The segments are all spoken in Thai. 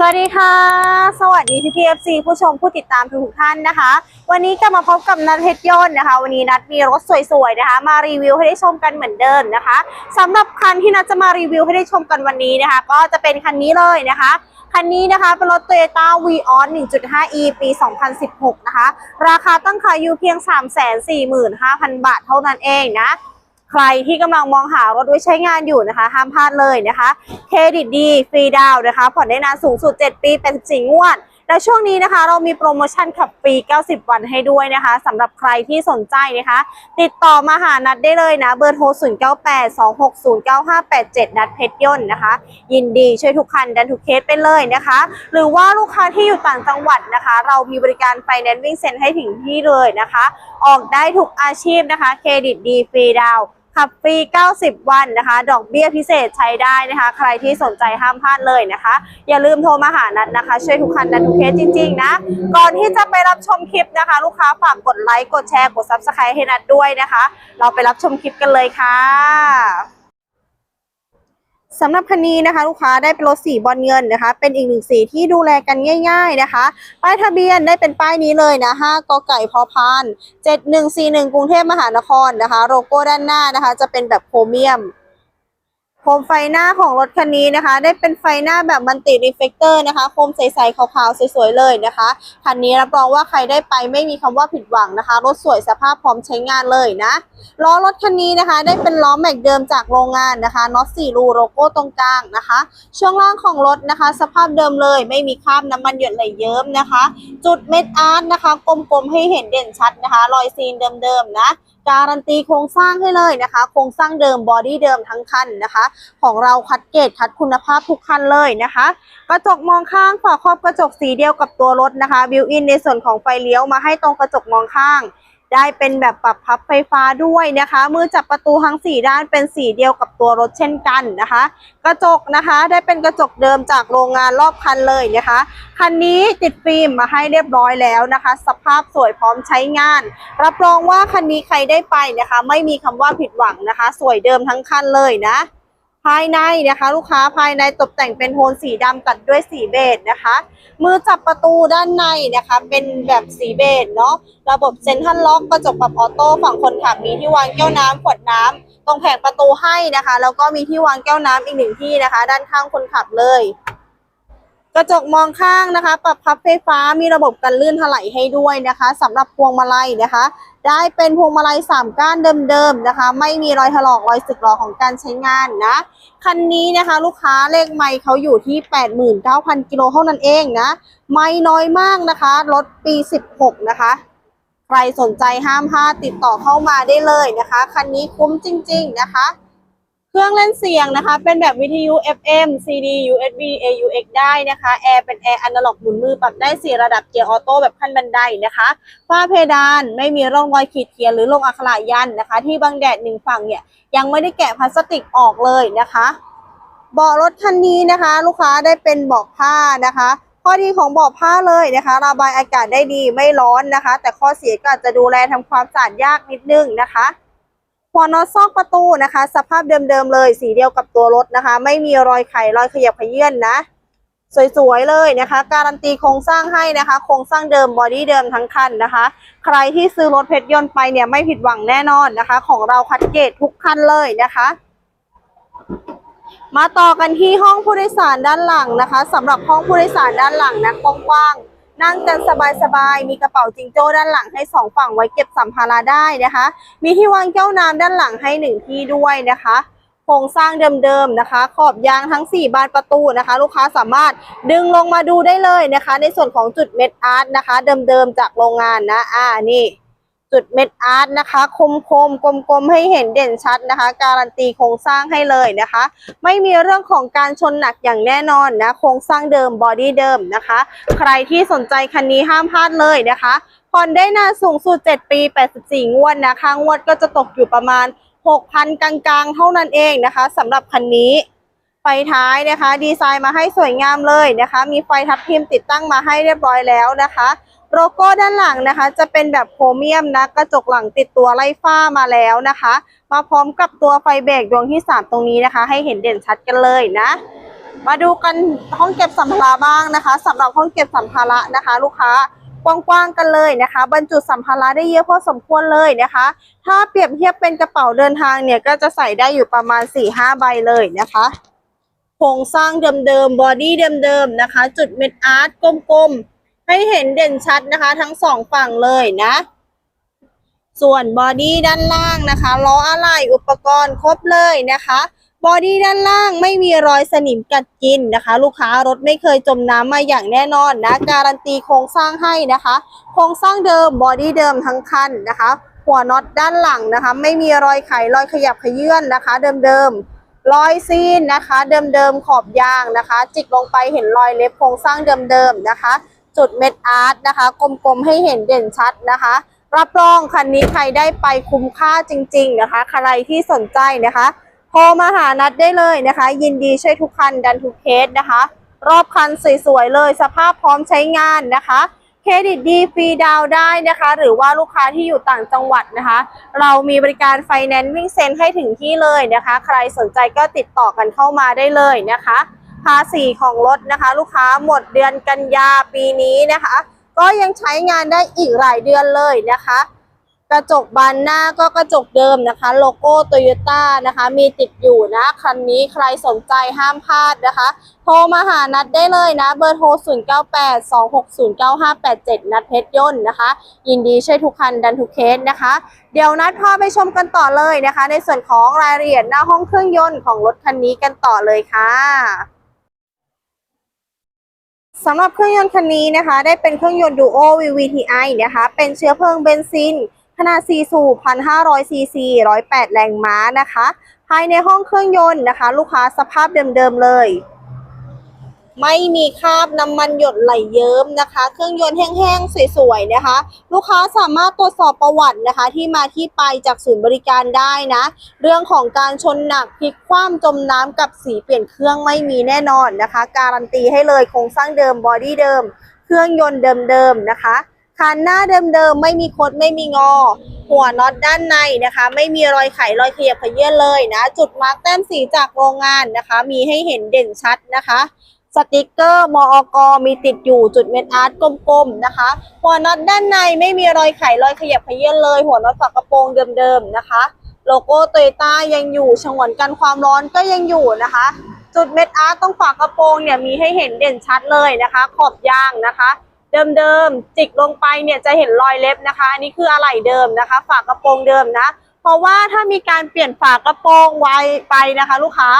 สวัสดีค่ะ สวัสดีพี่พีเอฟซีผู้ชมผู้ติดตามทุกท่านนะคะ วันนี้กลับมาพบกับนัทเพชรยนต์นะคะ วันนี้นัทมีรถสวยๆนะคะ มารีวิวให้ได้ชมกันเหมือนเดิมนะคะสำหรับคันที่นัทจะมารีวิวให้ได้ชมกันวันนี้นะคะ ก็จะเป็นคันนี้เลยนะคะคันนี้นะคะเป็นรถ Toyota Vios 1.5e ปี 2016 นะคะ ราคาตั้งขายอยู่เพียง 345,000 บาทเท่านั้นเองนะ ใครที่กำลังมองหารถไว้ใช้งานอยู่นะคะ ห้ามพลาดเลยนะคะ เครดิตดี ฟรีดาวนะคะ ผ่อนได้นานสูงสุด 7 ปี 84 งวด และช่วงนี้นะคะ เรามีโปรโมชั่นขับฟรี 90 วันให้ด้วยนะคะสำหรับใครที่สนใจนะคะ ติดต่อมาหานัดได้เลยนะ เบอร์โทร 0982609587 นัดเพชรยนต์นะคะ ยินดีช่วยทุกคันดันทุกเคสไปเลยนะคะ หรือว่าลูกค้าที่อยู่ต่างจังหวัดนะคะ เรามีบริการไฟแนนซ์วิ่งเซ็นให้ถึงที่เลยนะคะ ออกได้ทุกอาชีพนะคะ เครดิตดี ฟรีดาวน์ ขับฟรี 90 วันนะคะ ดอกเบี้ยพิเศษใช้ได้นะคะ ใครที่สนใจห้ามพลาดเลยนะคะ อย่าลืมโทรมาหานัดนะคะ ช่วยทุกคันนัดทุกเคสจริงๆนะ ก่อนที่จะไปรับชมคลิปนะคะ ลูกค้าฝากกดไลค์ กดแชร์ กด Subscribe ให้นัดด้วยนะคะ เราไปรับชมคลิปกันเลยค่ะ สำหรับคันนี้นะคะ ลูกค้าได้เป็นรถสีบอลเงินนะคะ เป็นอีกหนึ่งสีที่ดูแลกันง่าย ๆนะคะ ป้ายทะเบียนได้เป็นป้ายนี้เลยนะ5กไก่พอพาน7141 กรุงเทพมหานครนะคะ โลโก้ด้านหน้านะคะ จะเป็นแบบโครเมียม มไฟหน้าของรถคันนี้นะคะ ได้เป็นไฟหน้าแบบมันติรีเฟกเตอร์นะคะ โคมใสๆขาวๆสวยๆเลยนะคะคันนี้รับรองว่าใครได้ไปไม่มีคำว่าผิดหวังนะคะ รถสวยสภาพพร้อมใช้งานเลยนะล้อรถคันนี้นะคะ ได้เป็นล้อแม็กเดิมจากโรงงานนะคะน็อตสี่รูโลโก้ตรงกลางนะคะ ช่วงล่างของรถนะคะ สภาพเดิมเลย ไม่มีคราบน้ำมันหยดไหลเยิ้มนะคะ จุดเม็ดอาร์ตนะคะ กลมๆให้เห็นเด่นชัดนะคะ รอยซีนเดิมๆนะการันตีโครงสร้างให้เลยนะคะ โครงสร้างเดิมบอดี้เดิมทั้งคันนะคะของเราคัดเกรดคัดคุณภาพทุกคันเลยนะคะ กระจกมองข้างฝาครอบกระจกสีเดียวกับตัวรถนะคะบิวอินในส่วนของไฟเลี้ยวมาให้ตรงกระจกมองข้าง ได้เป็นแบบปรับพับไฟฟ้าด้วยนะคะ มือจับประตูทั้ง4ด้านเป็นสีเดียวกับตัวรถเช่นกันนะคะ กระจกนะคะได้เป็นกระจกเดิมจากโรงงานรอบคันเลยนะคะคันนี้ติดฟิล์มมาให้เรียบร้อยแล้วนะคะ สภาพสวยพร้อมใช้งาน รับรองว่าคันนี้ใครได้ไปนะคะ ไม่มีคำว่าผิดหวังนะคะ สวยเดิมทั้งคันเลยนะายในนะคะ ลูกค้าภายในตกแต่งเป็นโทนสีดำตัดด้วยสีเบจนะคะ มือจับประตูด้านในนะคะ เป็นแบบสีเบจเนาะระบบเซ็นทรัลล็อกกระจกปรับออโต้ฝั่งคนขับมีที่วางแก้วน้ำขวดน้ำตรงแผงประตูให้นะคะ แล้วก็มีที่วางแก้วน้ำอีกหนึ่งที่นะคะ ด้านข้างคนขับเลย กระจกมองข้างนะคะ ปรับพับไฟฟ้ามีระบบกันลื่นถลายให้ด้วยนะคะสำหรับพวงมาลัยนะคะ ได้เป็นพวงมาลัยสามก้านเดิมๆนะคะ ไม่มีรอยถลอกรอยสึกหรอของการใช้งานนะ คันนี้นะคะลูกค้าเลขไมค์เขาอยู่ที่ 89,000กิโลเท่านั้นเองนะ ไม่น้อยมากนะคะ รถปี 16 นะคะใครสนใจห้ามพลาดติดต่อเข้ามาได้เลยนะคะ คันนี้คุ้มจริง ๆ นะคะ ครื่องเล่นเสียงนะคะ เป็นแบบวิทยุ FM CD USB AUX ได้นะคะแอร์เป็นแอร์อนาล็อกหมุนมือปรับได้ 4 ระดับเกียร์ออโต้แบบขั้นบันไดนะคะฝ้าเพดานไม่มีร่องรอยขีดเขียนหรือลงอักขระยันนะคะ ที่บังแดดหนึ่งฝั่งเนี่ย ยังไม่ได้แกะพลาสติกออกเลยนะคะเบาะรถคันนี้นะคะ ลูกค้าได้เป็นเบาะผ้านะคะ ข้อดีของเบาะผ้าเลยนะคะ ระบายอากาศได้ดีไม่ร้อนนะคะ แต่ข้อเสียก็อาจจะดูแลทำความสะอาดยากนิดนึงนะคะ หัวน็อตซอกประตูนะคะ สภาพเดิมๆเลย สีเดียวกับตัวรถนะคะ ไม่มีรอยไขรอยขยับขยื่นนะ สวยๆเลยนะคะ การันตีโครงสร้างให้นะคะ โครงสร้างเดิมบอดี้เดิมทั้งคันนะคะ ใครที่ซื้อรถเพชรยนต์ไปเนี่ยไม่ผิดหวังแน่นอนนะคะ ของเราคัดเกรดทุกคันเลยนะคะมาต่อกันที่ห้องผู้โดยสารด้านหลังนะคะสำหรับห้องผู้โดยสารด้านหลังนะกว้าง นั่งกันสบายๆ มีกระเป๋าจิงโจ้ด้านหลังให้สองฝั่งไว้เก็บสัมภาระได้นะคะ มีที่วางแก้วน้ำด้านหลังให้หนึ่งที่ด้วยนะคะโครงสร้างเดิมๆนะคะ ขอบยางทั้ง 4 บานประตูนะคะ ลูกค้าสามารถดึงลงมาดูได้เลยนะคะ ในส่วนของจุดเม็ดอาร์ตนะคะ เดิมๆจากโรงงานนะอ่านี่ จุดเม็ดอาร์ตนะคะ คมคมกลมกลมๆให้เห็นเด่นชัดนะคะ การันตีโครงสร้างให้เลยนะคะ ไม่มีเรื่องของการชนหนักอย่างแน่นอนนะโครงสร้างเดิมบอดี้เดิมนะคะ ใครที่สนใจคันนี้ห้ามพลาดเลยนะคะผ่อนได้นานสูงสุด 7 ปี 84 งวดนะค่างวดก็จะตกอยู่ประมาณ 6,000 กลางๆ เท่านั้นเองนะคะสำหรับคันนี้ไฟท้ายนะคะ ดีไซน์มาให้สวยงามเลยนะคะ มีไฟทับทิมติดตั้งมาให้เรียบร้อยแล้วนะคะ โลโก้ด้านหลังนะคะ จะเป็นแบบโครเมียมนะกระจกหลังติดตัวไล่ฟ้ามาแล้วนะคะ มาพร้อมกับตัวไฟเบรกดวงที่ 3 ตรงนี้นะคะ ให้เห็นเด่นชัดกันเลยนะ มาดูกันห้องเก็บสัมภาระบ้างนะคะสำหรับห้องเก็บสัมภาระนะคะ ลูกค้ากว้างๆกันเลยนะคะ บรรจุสัมภาระได้เยอะพอสมควรเลยนะคะ ถ้าเปรียบเทียบเป็นกระเป๋าเดินทางเนี่ยก็จะใส่ได้อยู่ประมาณ 4-5 ใบเลยนะคะโครงสร้างเดิมๆบอดี้เดิมๆนะคะ จุดเม็ดอาร์ตกลมๆ ให้เห็นเด่นชัดนะคะ ทั้งสองฝั่งเลยนะ ส่วนบอดี้ด้านล่างนะคะล้ออะไหล่อุปกรณ์ครบเลยนะคะบอดี้ด้านล่างไม่มีรอยสนิมกัดกินนะคะ ลูกค้ารถไม่เคยจมน้ำมาอย่างแน่นอนนะ การันตีโครงสร้างให้นะคะ โครงสร้างเดิมบอดี้เดิมทั้งคันนะคะ หัวน็อตด้านหลังนะคะ ไม่มีรอยไขรอยขยับขยื่นนะคะ เดิมๆรอยซีนนะคะ เดิมๆขอบยางนะคะ จิกลงไปเห็นรอยเล็บโครงสร้างเดิมๆนะคะ จุดเม็ดอาร์ตนะคะ กลมๆให้เห็นเด่นชัดนะคะ รับรองคันนี้ใครได้ไปคุ้มค่าจริง ๆ นะคะ ใครที่สนใจนะคะโทรมาหานัดได้เลยนะคะ ยินดีช่วยทุกคันดันทุกเคสนะคะ รอบคันสวยๆเลย สภาพพร้อมใช้งานนะคะเครดิตดีฟรีดาวได้นะคะ หรือว่าลูกค้าที่อยู่ต่างจังหวัดนะคะ เรามีบริการไฟแนนซ์วิ่งเซ็นให้ถึงที่เลยนะคะ ใครสนใจก็ติดต่อกันเข้ามาได้เลยนะคะ ภาษีของรถนะคะ ลูกค้าหมดเดือนกันยาปีนี้นะคะ ก็ยังใช้งานได้อีกหลายเดือนเลยนะคะ กระจกบานหน้าก็กระจกเดิมนะคะ โลโก้โตโยต้านะคะ มีติดอยู่นะคันนี้ใครสนใจห้ามพลาดนะคะ โทรมาหานัดได้เลยนะ เบอร์โทร 0982609587 นัดเพชรยนต์นะคะ ยินดีช่วยทุกคันดันทุกเคสนะคะ เดี๋ยวนัดพาไปชมกันต่อเลยนะคะ ในส่วนของรายละเอียดหน้าห้องเครื่องยนต์ของรถคันนี้กันต่อเลยค่ะ สำหรับเครื่องยนต์คันนี้นะคะ ได้เป็นเครื่องยนต์ Duo VVTi นะคะ เป็นเชื้อเพลิงเบนซิน ขนาด 4 สูบ 1,500 ซีซี 108 แรงม้านะคะ ภายในห้องเครื่องยนต์นะคะ ลูกค้าสภาพเดิมๆเลย ไม่มีคราบน้ำมันหยดไหลเยิ้มนะคะ เครื่องยนต์แห้งๆสวยๆนะคะ ลูกค้าสามารถตรวจสอบประวัตินะคะ ที่มาที่ไปจากศูนย์บริการได้นะ เรื่องของการชนหนักพลิกคว่ำจมน้ำกับสีเปลี่ยนเครื่องไม่มีแน่นอนนะคะ การันตีให้เลยโครงสร้างเดิมบอดี้เดิม เครื่องยนต์เดิมๆนะคะคันหน้าเดิมๆไม่มีคดไม่มีงอ หัวน็อตด้านในนะคะ ไม่มีรอยไขรอยเขยับเขยื้อนเลยนะ จุดมาร์กแต้มสีจากโรงงานนะคะ มีให้เห็นเด่นชัดนะคะ สติกเกอร์มอกมีติดอยู่จุดเม็ดอาร์ตกลมๆนะคะ หัวน็อตด้านในไม่มีรอยไขรอยขยับเขยื้อนเลย หัวน็อตฝากระโปรงเดิมๆนะคะ โลโก้โตโยต้ายังอยู่ฉงวนกันความร้อนก็ยังอยู่นะคะ จุดเม็ดอาร์ตตรงฝากระโปรงเนี่ยมีให้เห็นเด่นชัดเลยนะคะ ขอบยางนะคะเดิมๆจิกลงไปเนี่ยจะเห็นรอยเล็บนะคะ อันนี้คืออะไหล่เดิมนะคะ ฝากระโปรงเดิมนะ เพราะว่าถ้ามีการเปลี่ยนฝากระโปรงไวไปนะคะ ลูกค้า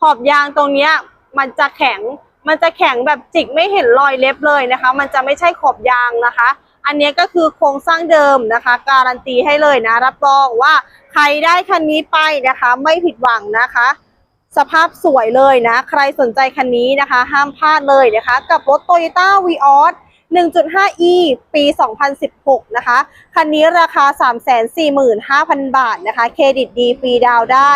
ขอบยางตรงเนี้ยมันจะแข็ง มันจะแข็งแบบจิกไม่เห็นรอยเล็บเลยนะคะ มันจะไม่ใช่ขอบยางนะคะ อันนี้ก็คือโครงสร้างเดิมนะคะ การันตีให้เลยนะ รับรองว่าใครได้คันนี้ไปนะคะ ไม่ผิดหวังนะคะ สภาพสวยเลยนะ ใครสนใจคันนี้นะคะ ห้ามพลาดเลยนะคะ กับรถ Toyota v ีออส 1.5e ปี 2016 นะคะ คันนี้ราคา 345,000 บาทนะคะ เครดิตดีฟรีดาวได้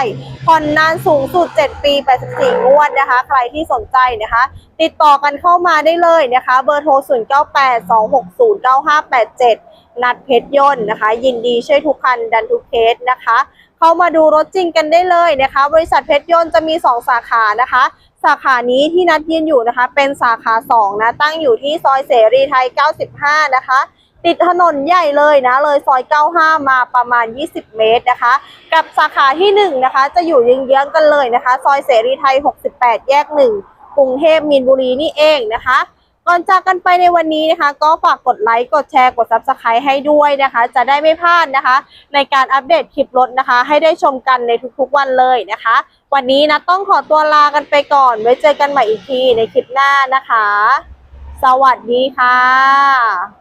ผ่อนนานสูงสุด 7 ปี 84 งวดนะคะ ใครที่สนใจนะคะ ติดต่อกันเข้ามาได้เลยนะคะ เบอร์โทร 0982609587 นัดเพชรยนต์นะคะ ยินดีช่วยทุกคันดันทุกเคสนะคะ เข้ามาดูรถจริงกันได้เลยนะคะ บริษัทเพชรยนต์จะมี 2 สาขานะคะ สาขานี้ที่นัดยืนอยู่นะคะ เป็นสาขา2นะตั้งอยู่ที่ซอยเสรีไทย 95 นะคะ ติดถนนใหญ่เลยนะ เลยซอย 95 มาประมาณ 20 เมตรนะคะ กับสาขาที่1นะคะ จะอยู่เยื้องๆกันเลยนะคะ ซอยเสรีไทย 68 แยก 1กรุงเทพมีนบุรีนี่เองนะคะ ก่อนจากกันไปในวันนี้นะคะ ก็ฝากกดไลค์ กดแชร์ กด Subscribe ให้ด้วยนะคะ จะได้ไม่พลาดนะคะ ในการอัปเดตคลิปรถนะคะ ให้ได้ชมกันในทุกๆวันเลยนะคะ วันนี้นะต้องขอตัวลากันไปก่อน ไว้เจอกันใหม่อีกทีในคลิปหน้านะคะ สวัสดีค่ะ